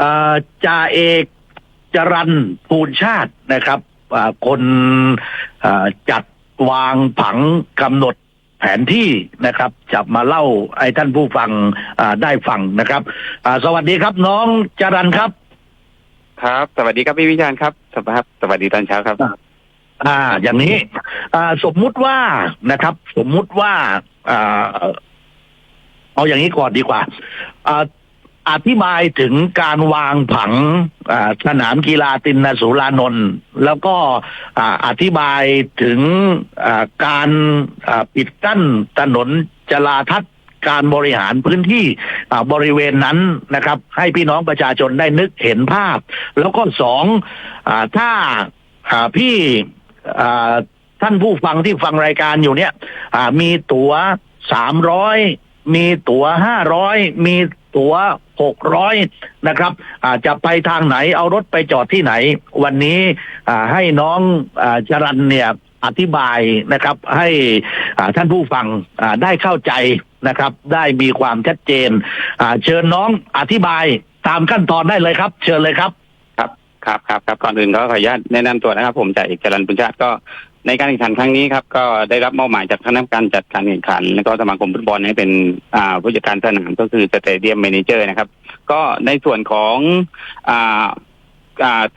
เอ่อจ่าเอกจรันภูลชาตินะครับอ่าคนอ่าจัดวางผังกำหนดแผนที่นะครับจะมาเล่าให้ท่านผู้ฟังอ่าได้ฟังนะครับอ่าสวัสดีครับน้องจรันครับ ครับ สวัสดีครับพี่วิชาญครับสวัสดีครับสวัสดีตอนเช้าครับ อ่า อย่างนี้ อ่า สมมุติว่านะครับ สมมุติว่าอ่าเอาอย่างนี้ก่อนดีกว่าอ่า อธิบายถึงการวางผังสนามกีฬาตินสุรานนท์แล้วก็อธิบายถึงการปิดกั้นถนนจราทัศน์การบริหารพื้นที่บริเวณนั้นนะครับ ให้พี่น้องประชาชนได้นึกเห็นภาพ แล้วก็สองอถ้าพี่ท่านผู้ฟังที่ฟังรายการอยู่เนี่ยมีตั๋วสามร้อย มีตั๋วห้าร้อยมีตั๋วหกร้อยนะครับอาจจะไปทางไหนเอารถไปจอดที่ไหน วันนี้ให้น้องอ่าจรันเนี่ยอธิบายนะครับ ให้ท่านผู้ฟังได้เข้าใจนะครับ ได้มีความชัดเจนเชิญน้องอธิบายตามขั้นตอนได้เลยครับ เชิญเลยครับครับครับครับครับก่อนอื่นก็ขออนุญาตแนะนำตัวนะครับ ผมจ่าเอกจรันปุญชาติก็ ในการแข่งขันครั้งนี้ครับก็ได้รับมอบหมายจากคณะกรรมการจัดการแข่งขัน แล้วก็สมาคมฟุตบอลให้เป็นผู้จัดการสนามก็คือสเตเดียม m ม n เจอร์นะครับ ก็ในส่วนของ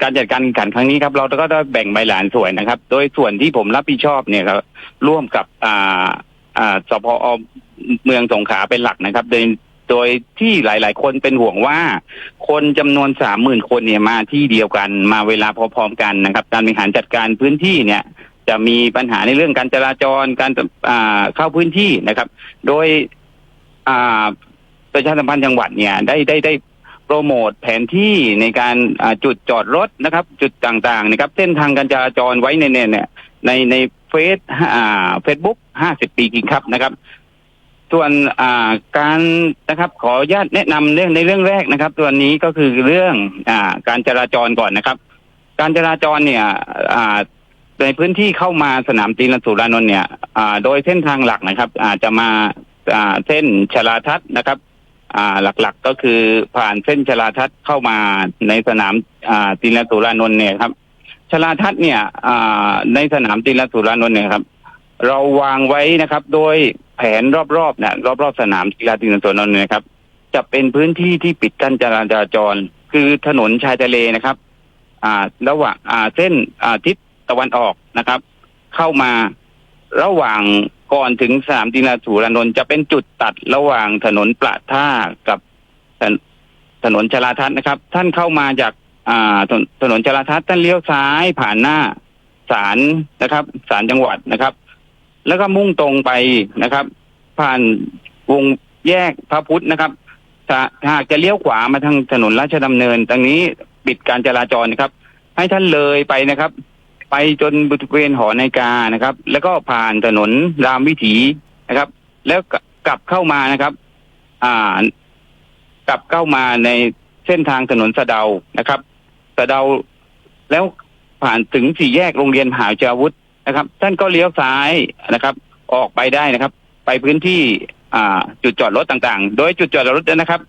การจัดการแข่งขันครั้งนี้ครับเราก็ได้แบ่งใบหลานส่วนนะครับ โดยส่วนที่ผมรับผิดชอบเนี่ยครับร่วมกับสพอเมืองสงขลาเป็นหลักนะครับ โดยโดยที่หลาย ๆ คนเป็นห่วงว่า คนจำนวนสามหมื่นคนเนี่ยมาที่เดียวกันมาเวลาพร้อมๆกันนะครับ การบริหารจัดการพื้นที่เนี่ย จะมีปัญหาในเรื่องการจราจรการอ่าเข้าพื้นที่นะครับ โดยอ่าประชาสัมพันธ์จังหวัดเนี่ยได้ได้ได้โปรโมทแผนที่ในการจุดจอดรถนะครับ จุดต่างๆนะครับ เส้นทางการจราจรไว้ในเนี่ยเนี่ยในในเฟซอ่าเฟซบุ๊กห้าสิบปีกินครับนะครับ ส่วนอ่าการนะครับ ขออนุญาตแนะนำเรื่องในเรื่องแรกนะครับ ตัวนี้ก็คือเรื่องอ่าการจราจรก่อนนะครับ การจราจรเนี่ยอ่า ในพื้นที่เข้ามาสนามตีนสุรานนท์เนี่ยอ่าโดยเส้นทางหลักนะครับ อาจจะมาอ่าเส้นชลาทัศน์นะครับ อ่าหลักๆก็คือผ่านเส้นชลาทัศน์เข้ามาในสนามอ่าตีนสุรานนท์เนี่ยครับชลาทัศน์เนี่ยอ่าในสนามตีนสุรานนท์เนี่ยครับ เราวางไว้นะครับ โดยแผนรอบๆเนี่ยรอบๆสนามกีฬาตีนสุรานนท์เนี่ยครับ จะเป็นพื้นที่ที่ปิดกั้นจราจรคือถนนชายทะเลนะครับ อ่าระหว่างอ่าเส้นอ่าทิศ ตะวันออกนะครับ เข้ามาระหว่างก่อนถึงสนามตินาสุรานนท์จะเป็นจุดตัดระหว่างถนนประท่ากับถนถนนชลาทัศน์นะครับ ท่านเข้ามาจากอ่าถนนถนนชลาทัศน์ท่านเลี้ยวซ้ายผ่านหน้าศาลนะครับศาลจังหวัดนะครับ แล้วก็มุ่งตรงไปนะครับ ผ่านวงแยกพระพุทธนะครับหากจะเลี้ยวขวามาทางถนนราชดำเนินตรงนี้ปิดการจราจรนะครับ ให้ท่านเลยไปนะครับ ไปจนบริเวณหอนาฬิกานะครับ แล้วก็ผ่านถนนรามวิถีนะครับ แล้วกลับเข้ามานะครับ อ่า กลับเข้ามาในเส้นทางถนนสะเดานะครับ สะเดาแล้วผ่านถึงสี่แยกโรงเรียนมหาวิทยาวุฒินะครับ ท่านก็เลี้ยวซ้ายนะครับ ออกไปได้นะครับ ไปพื้นที่อ่า จุดจอดรถต่างๆ โดยจุดจอดรถนะครับ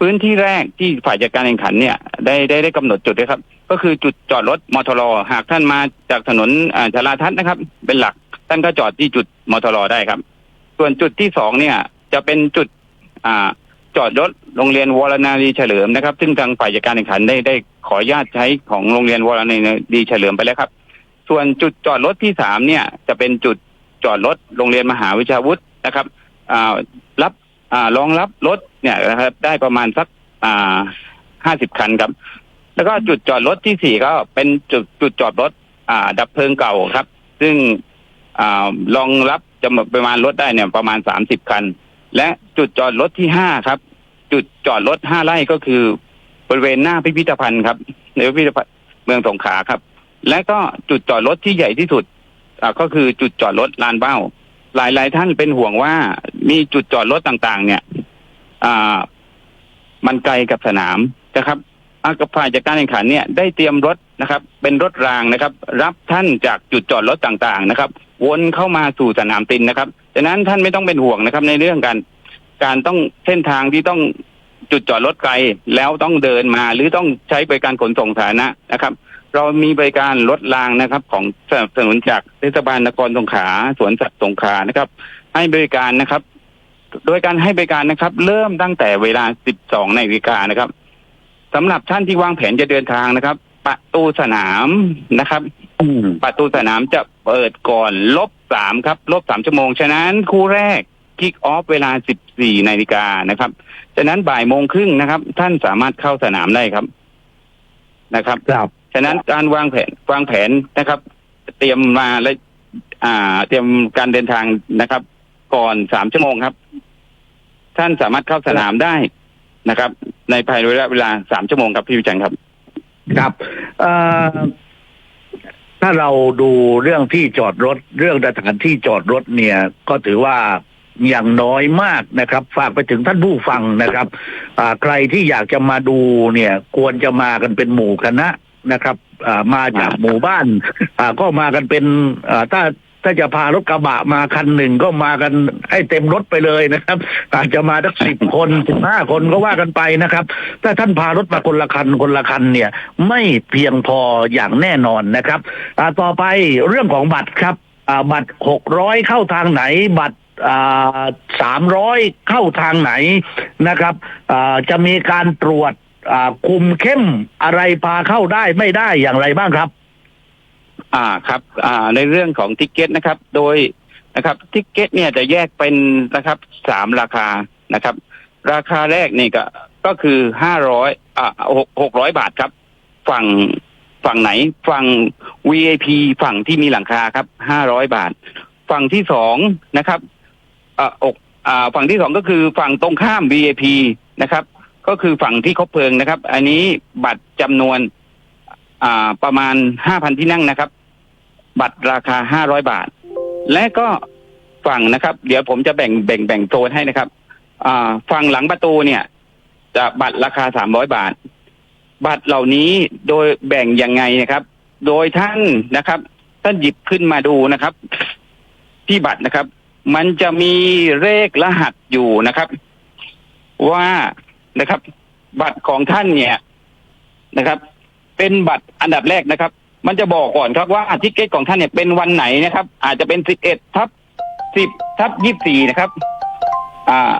พื้นที่แรกที่ฝ่ายจัดการแข่งขันเนี่ย ได้ได้ได้กำหนดจุดนะครับ ก็คือจุดจอดรถมอทรหากท่านมาจากถนนอ่าชลาทัศน์นะครับ เป็นหลักท่านก็จอดที่จุดมอทรได้ครับ ส่วนจุดที่สองเนี่ย จะเป็นจุดอ่าจอดรถโรงเรียนวรนารีเฉลิมนะครับ ซึ่งทางฝ่ายจัดการแข่งขันได้ได้ขออนุญาตใช้ของโรงเรียนวรนารีเฉลิมไปแล้วครับ ส่วนจุดจอดรถที่สามเนี่ย จะเป็นจุดจอดรถโรงเรียนมหาวิชาวุฒินะครับอ่ารับอ่ารองรับรถเนี่ยนะครับ ได้ประมาณสักอ่าห้าสิบคันครับ แล้วก็จุดจอดรถที่สี่ก็เป็นจุดจุดจอดรถ อ่า ดับเพลิงเก่าครับ ซึ่งอ่ารองรับจำนวนประมาณรถได้เนี่ยประมาณสามสิบคัน และจุดจอดรถที่ห้าครับ จุดจอดรถห้าไร่ก็คือบริเวณหน้าพิพิธภัณฑ์ครับในพิพิธภัณฑ์เมืองสงขลาครับ และก็จุดจอดรถที่ใหญ่ที่สุดอ่าก็คือจุดจอดรถลานเบ้า หลายหลายท่านเป็นห่วงว่ามีจุดจอดรถต่างๆ เนี่ย อ่า มันไกลกับสนามนะครับ กับฝ่ายจัดการแข่งขันเนี่ยได้เตรียมรถนะครับ เป็นรถรางนะครับ รับท่านจากจุดจอดรถต่างๆนะครับ วนเข้ามาสู่สนามตินนะครับดังนั้นท่านไม่ต้องเป็นห่วงนะครับ ในเรื่องการการต้องเส้นทางที่ต้องจุดจอดรถไกลแล้วต้องเดินมาหรือต้องใช้บริการขนส่งสาธารณะนะครับ เรามีบริการรถรางนะครับ ของสนับสนุนจากเทศบาลนครสงขลาสวนสัตว์สงขลานะครับ ให้บริการนะครับ โดยการให้บริการนะครับ เริ่มตั้งแต่เวลา 12นาฬิกานะครับ สำหรับท่านที่วางแผนจะเดินทางนะครับ ประตูสนามนะครับอืมประตูสนามจะเปิดก่อนลบสามครับ ลบสามชั่วโมง ฉะนั้นคู่แรกคิกออฟเวลาสิบสี่นาฬิกานะครับ ฉะนั้นบ่ายโมงครึ่งนะครับ ท่านสามารถเข้าสนามได้ครับนะครับครับฉะนั้นการวางแผนวางแผนนะครับ เตรียมมาและอ่า เตรียมการเดินทางนะครับ ก่อนสามชั่วโมงครับ ท่านสามารถเข้าสนามได้นะครับ ในภายในระยะเวลาสามชั่วโมงครับพี่วิจัยครับ ครับเอ่อถ้าเราดูเรื่องที่จอดรถ เรื่องสถานที่จอดรถเนี่ย ก็ถือว่าอย่างน้อยมากนะครับ ฝากไปถึงท่านผู้ฟังนะครับใครที่อยากจะมาดูเนี่ย ควรจะมากันเป็นหมู่คณะนะครับมาจากหมู่บ้านก็มากันเป็นถ้า ถ้าจะพารถกระบะมาคันหนึ่งก็มากันให้เต็มรถไปเลยนะครับ อาจจะมาสักสิบคนสิบห้าคนก็ว่ากันไปนะครับ ถ้าท่านพารถมาคนละคันคนละคันเนี่ย ไม่เพียงพออย่างแน่นอนนะครับต่อไปเรื่องของบัตรครับบัตรหกร้อยเข้าทางไหนบัตรสามร้อยเข้าทางไหนนะครับจะมีการตรวจคุมเข้มอะไรพาเข้าได้ไม่ได้อย่างไรบ้างครับ อ่าครับอ่าในเรื่องของทิกเก็ตนะครับ โดยนะครับทิกเก็ตเนี่ยจะแยกเป็นนะครับสามราคานะครับ ราคาแรกนี่ก็ก็คือห้าร้อยอ่าหกหกร้อยบาทครับ ฝั่งฝั่งไหนฝั่ง VIP ฝั่งที่มีหลังคาครับห้าร้อยบาท ฝั่งที่สองนะครับอ่าอกอ่าฝั่งที่สองก็คือฝั่งตรงข้าม VIP นะครับ ก็คือฝั่งที่คบเพลิงนะครับ อันนี้บัตรจำนวน อ่าประมาณห้าพันที่นั่งนะครับ บัตรราคาห้าร้อยบาท และก็ฝั่งนะครับ เดี๋ยวผมจะแบ่งแบ่งแบ่งโซนให้นะครับ อ่า ฝั่งหลังประตูเนี่ย จะบัตรราคาสามร้อยบาท บัตรเหล่านี้โดยแบ่งยังไงนะครับ โดยท่านนะครับ ท่านหยิบขึ้นมาดูนะครับ ที่บัตรนะครับ มันจะมีเลขรหัสอยู่นะครับ ว่านะครับ บัตรของท่านเนี่ยนะครับ เป็นบัตรอันดับแรกนะครับ มันจะบอกก่อนครับว่าทิกเก็ตของท่านเนี่ยเป็นวันไหนนะครับ อาจจะเป็นสิบเอ็ดทับสิบทับยี่สี่นะครับ อ่า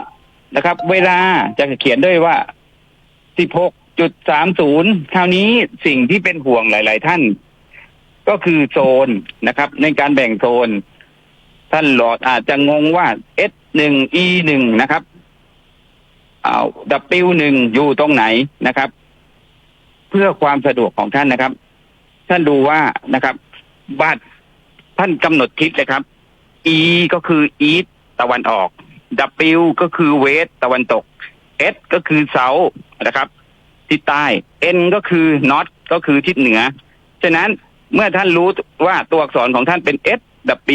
นะครับ เวลาจะเขียนด้วยว่าสิบหกจุดสามศูนย์คราวนี้สิ่งที่เป็นห่วงหลาย ๆ ท่าน ก็คือโซนนะครับ ในการแบ่งโซน ท่านหลอดอาจจะงงว่า S หนึ่ง E หนึ่งนะครับเอา W หนึ่งอยู่ตรงไหนนะครับ เพื่อความสะดวกของท่านนะครับ ท่านดูว่านะครับบัตรท่านกำหนดทิศเลยครับ E ก็คือ East ตะวันออก W ก็คือ West ตะวันตก S ก็คือ South นะครับ ทิศใต้ N ก็คือ North ก็คือทิศเหนือ ฉะนั้นเมื่อท่านรู้ว่าตัวอักษรของท่านเป็น S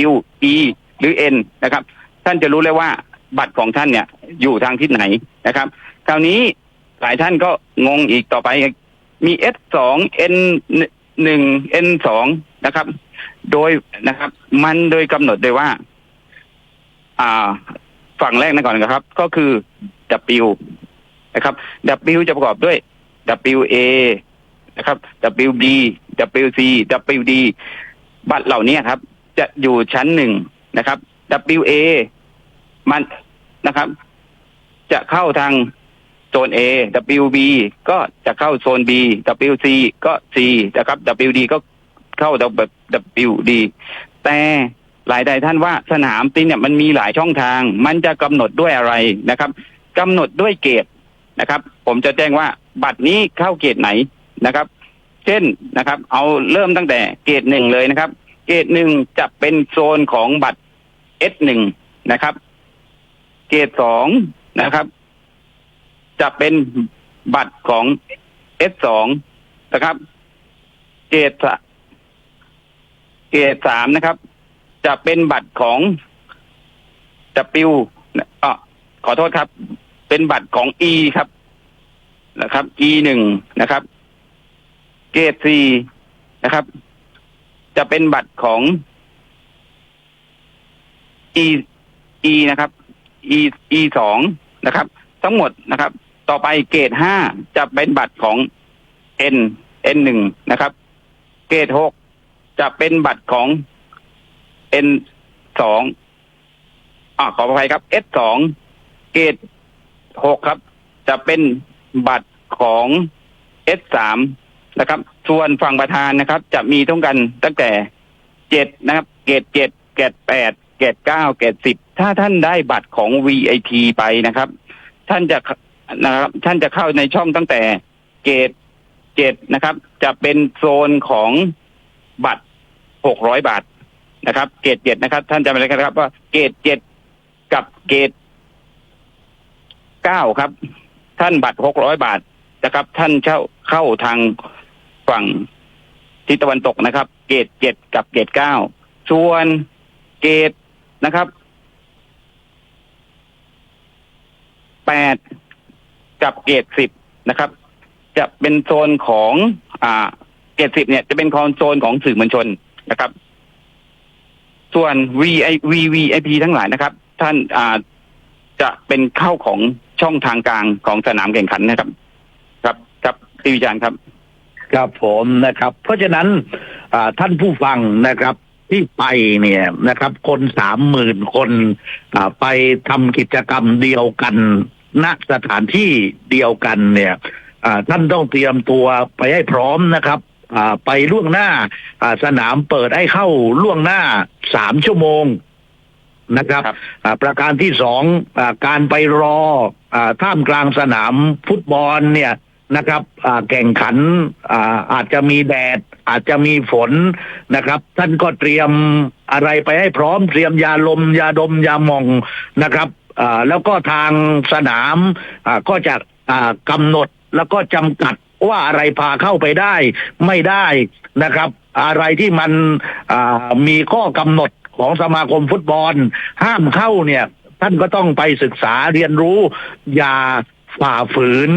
W E หรือ N นะครับ ท่านจะรู้เลยว่าบัตรของท่านเนี่ย อยู่ทางทิศไหนนะครับ คราวนี้หลายท่านก็งงอีกต่อไป มี S สอง N หนึ่ง N สองนะครับ โดยนะครับ มันโดยกำหนดโดยว่า อ่า ฝั่งแรกนะก่อนนะครับ ก็คือ W นะครับ W จะประกอบด้วย W A นะครับ W B W C W D บัตรเหล่านี้ครับ จะอยู่ชั้นหนึ่งนะครับ W A มันนะครับ จะเข้าทาง ซน A WB ก็จะเข้าโซน B WC ก็ C นะครับ WD ก็เข้าแบบ WD แต่หลายใดท่านว่าสนามตินเนี่ยมันมีหลายช่องทาง มันจะกำหนดด้วยอะไรนะครับกำหนดด้วยเกตนะครับ ผมจะแจ้งว่าบัตรนี้เข้าเกตไหนนะครับ เช่นนะครับ เอาเริ่มตั้งแต่เกตหนึ่งเลยนะครับ เกตหนึ่งจะเป็นโซนของบัตร S หนึ่งนะครับ เกตสองนะครับ จะเป็นบัตรของ S สองนะครับ เกตสะเกตสามนะครับ จะเป็นบัตรของ W อะขอโทษครับ เป็นบัตรของ E ครับนะครับ E หนึ่งนะครับ เกตสี่นะครับ จะเป็นบัตรของ E E นะครับ E E สองนะครับ ทั้งหมดนะครับ ต่อไปเกรดห้าจะเป็นบัตรของ N N หนึ่งนะครับ เกรดหกจะเป็นบัตรของ N สองอ่าขออภัยครับ S สองเกรดหกครับ จะเป็นบัตรของ S สามนะครับ ส่วนฝั่งประธานนะครับ จะมีต้องกันตั้งแต่เจ็ดนะครับ เกรดเจ็ดเกรดแปดเกรดเก้าเกรดสิบถ้าท่านได้บัตรของ VIP ไปนะครับ ท่านจะ นะครับ ท่านจะเข้าในช่องตั้งแต่เกรดเจ็ดนะครับ จะเป็นโซนของบัตรหกร้อยบาทนะครับ เกรดเจ็ดนะครับ ท่านจำไว้เลยครับ ว่าเกรดเจ็ดกับเกรดเก้าครับ ท่านบัตรหกร้อยบาทนะครับ ท่านเช่าเข้าทางฝั่งทิศตะวันตกนะครับ เกรดเจ็ดกับเกรดเก้าส่วนเกรดนะครับแปด กับเกรดสิบนะครับ จะเป็นโซนของอ่าเกรดสิบเนี่ยจะเป็นคอนโซนของสื่อมวลชนนะครับ ส่วน VI VVIP ทั้งหลายนะครับ ท่านอ่าจะเป็นเข้าของช่องทางกลางของสนามแข่งขันนะครับ ครับครับพี่วิจารณ์ครับ ครับผมนะครับ เพราะฉะนั้นอ่าท่านผู้ฟังนะครับที่ไปเนี่ยนะครับ คนสามหมื่นคนไปทำกิจกรรมเดียวกัน ณสถานที่เดียวกันเนี่ยอ่าท่านต้องเตรียมตัวไปให้พร้อมนะครับอ่าไปล่วงหน้าอ่าสนามเปิดให้เข้าล่วงหน้าสามชั่วโมงนะครับครับอ่าประการที่สองอาการไปรออาท่ามกลางสนามฟุตบอลเนี่ยนะครับอ่าแข่งขันอาอาจจะมีแดด อาจจะมีฝนนะครับ ท่านก็เตรียมอะไรไปให้พร้อมเตรียมยาลม ยาดมยาหมองนะครับอ่า แล้วก็ทางสนามก็จะกำหนดแล้วก็จำกัดว่าอะไรพาเข้าไปได้ไม่ได้นะครับ อะไรที่มันมีข้อกำหนดของสมาคมฟุตบอล ห้ามเข้าเนี่ย ท่านก็ต้องไปศึกษาเรียนรู้ อย่าฝ่าฝืน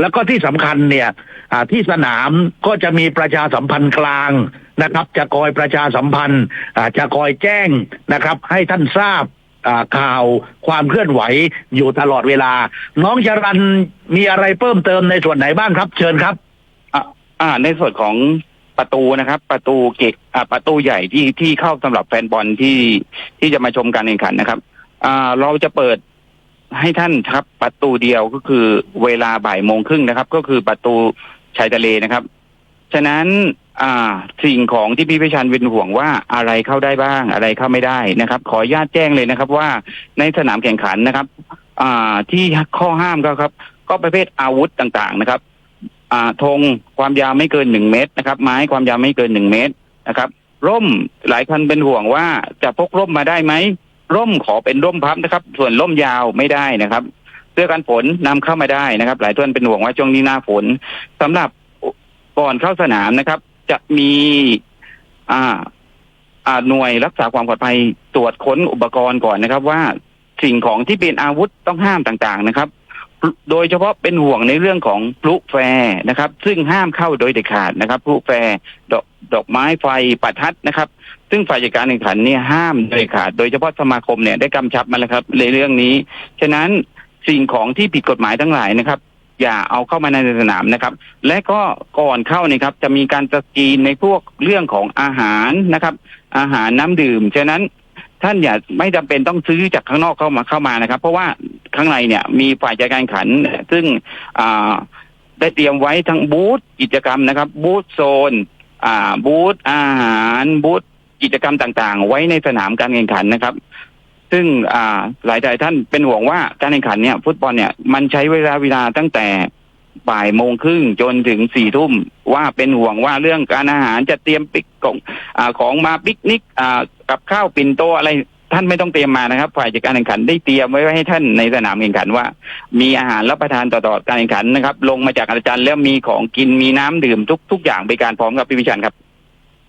แล้วก็ที่สำคัญเนี่ยที่สนามก็จะมีประชาสัมพันธ์กลางนะครับ จะคอยประชาสัมพันธ์จะคอยแจ้งนะครับ ให้ท่านทราบ ข่าวความเคลื่อนไหวอยู่ตลอดเวลา น้องจรันมีอะไรเพิ่มเติมในส่วนไหนบ้างครับ เชิญครับอ่าในส่วนของประตูนะครับ ประตูเกตอ่าประตูใหญ่ที่ที่เข้าสำหรับแฟนบอลที่ที่จะมาชมการแข่งขันนะครับ อ่าเราจะเปิดให้ท่านครับ ประตูเดียวก็คือเวลาบ่ายโมงครึ่งนะครับ ก็คือประตูชายทะเลนะครับ ฉะนั้นสิ่งของที่พี่พิชันเป็นห่วงว่าอะไรเข้าได้บ้างอะไรเข้าไม่ได้นะครับ ขออนุญาตแจ้งเลยนะครับ ว่าในสนามแข่งขันนะครับที่ข้อห้ามก็ครับ ก็ประเภทอาวุธต่างๆนะครับธงความยาวไม่เกินหนึ่งเมตรนะครับ ไม้ความยาวไม่เกินหนึ่งเมตรนะครับ ร่มหลายคันเป็นห่วงว่าจะพกร่มมาได้ไหมร่มขอเป็นร่มพับนะครับ ส่วนร่มยาวไม่ได้นะครับเสื้อกันฝนนำเข้ามาได้นะครับ หลายท่านเป็นห่วงว่าช่วงนี้หน้าฝนสำหรับ ก่อนเข้าสนามนะครับ จะมี อ่า อ่าหน่วยรักษาความปลอดภัยตรวจค้นอุปกรณ์ก่อนนะครับ ว่าสิ่งของที่เป็นอาวุธต้องห้ามต่างๆนะครับ โดยเฉพาะเป็นห่วงในเรื่องของพลุแฟนะครับ ซึ่งห้ามเข้าโดยเด็ดขาดนะครับพลุแฟดอกดอกไม้ไฟประทัดนะครับ ซึ่งฝ่ายจัดการแข่งขันเนี่ยห้ามโดยเด็ดขาด โดยเฉพาะสมาคมเนี่ยได้กำชับมาแล้วครับในเรื่องนี้ ฉะนั้นสิ่งของที่ผิดกฎหมายทั้งหลายนะครับ อย่าเอาเข้ามาในสนามนะครับ และก็ก่อนเข้านี่ครับจะมีการสกีนในพวกเรื่องของอาหารนะครับ อาหารน้ำดื่มฉะนั้นท่านอย่าไม่จำเป็นต้องซื้อจากข้างนอกเข้ามาเข้ามานะครับ เพราะว่าข้างในเนี่ยมีฝ่ายจัดการขัน ซึ่งอ่าได้เตรียมไว้ทั้งบูธกิจกรรมนะครับ บูธโซนอ่าบูธอาหารบูธกิจกรรมต่างๆ ไว้ในสนามการแข่งขันนะครับ ซึ่งอ่าหลายๆท่านเป็นห่วงว่าการแข่งขันเนี่ยฟุตบอลเนี่ยมันใช้เวลาเวลาตั้งแต่บ่ายโมงครึ่งจนถึงสี่ทุ่มว่าเป็นห่วงว่าเรื่องการอาหารจะเตรียมปิกของอของมาปิกนิกกับข้าวปิ่นโตอะไรท่านไม่ต้องเตรียมมานะครับ ฝ่ายจัดการแข่งขันได้เตรียมไว้ให้ท่านในสนามแข่งขันว่า มีอาหารรับประทานต่อๆการแข่งขันนะครับ ลงมาจากอาจารย์แล้วมีของกินมีน้ำดื่มทุกทุกอย่างบริการพร้อมกับพี่วิชันครับ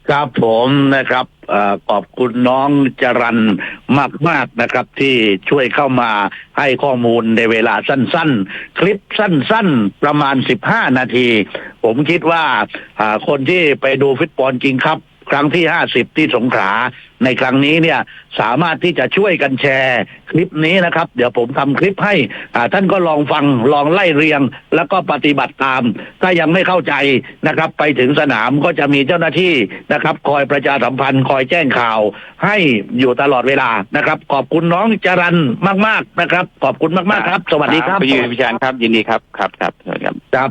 ครับผมนะครับอขอบคุณน้องจรันมากมากนะครับ ที่ช่วยเข้ามาให้ข้อมูลในเวลาสั้นๆ คลิปสั้นๆ ประมาณ 15 นาที ผมคิดว่าคนที่ไปดูฟิตบอลจริงครับ คครั้งที่ห้าสิบที่สงขลาในครั้งนี้เนี่ยสามารถที่จะช่วยกันแชร์คลิปนี้นะครับ เดี๋ยวผมทำคลิปให้อ่าท่านก็ลองฟังลองไล่เรียง แล้วก็ปฏิบัติตาม ถ้ายังไม่เข้าใจนะครับ ไปถึงสนามก็จะมีเจ้าหน้าที่นะครับ คอยประชาสัมพันธ์คอยแจ้งข่าว ให้อยู่ตลอดเวลานะครับ ขอบคุณน้องจรันมาก ๆนะครับ ขอบคุณมาก ๆ ครับ สวัสดีครับพี่ยุ้ยพี่ชานครับยินดีครับครับครับสวัสดีครับครับ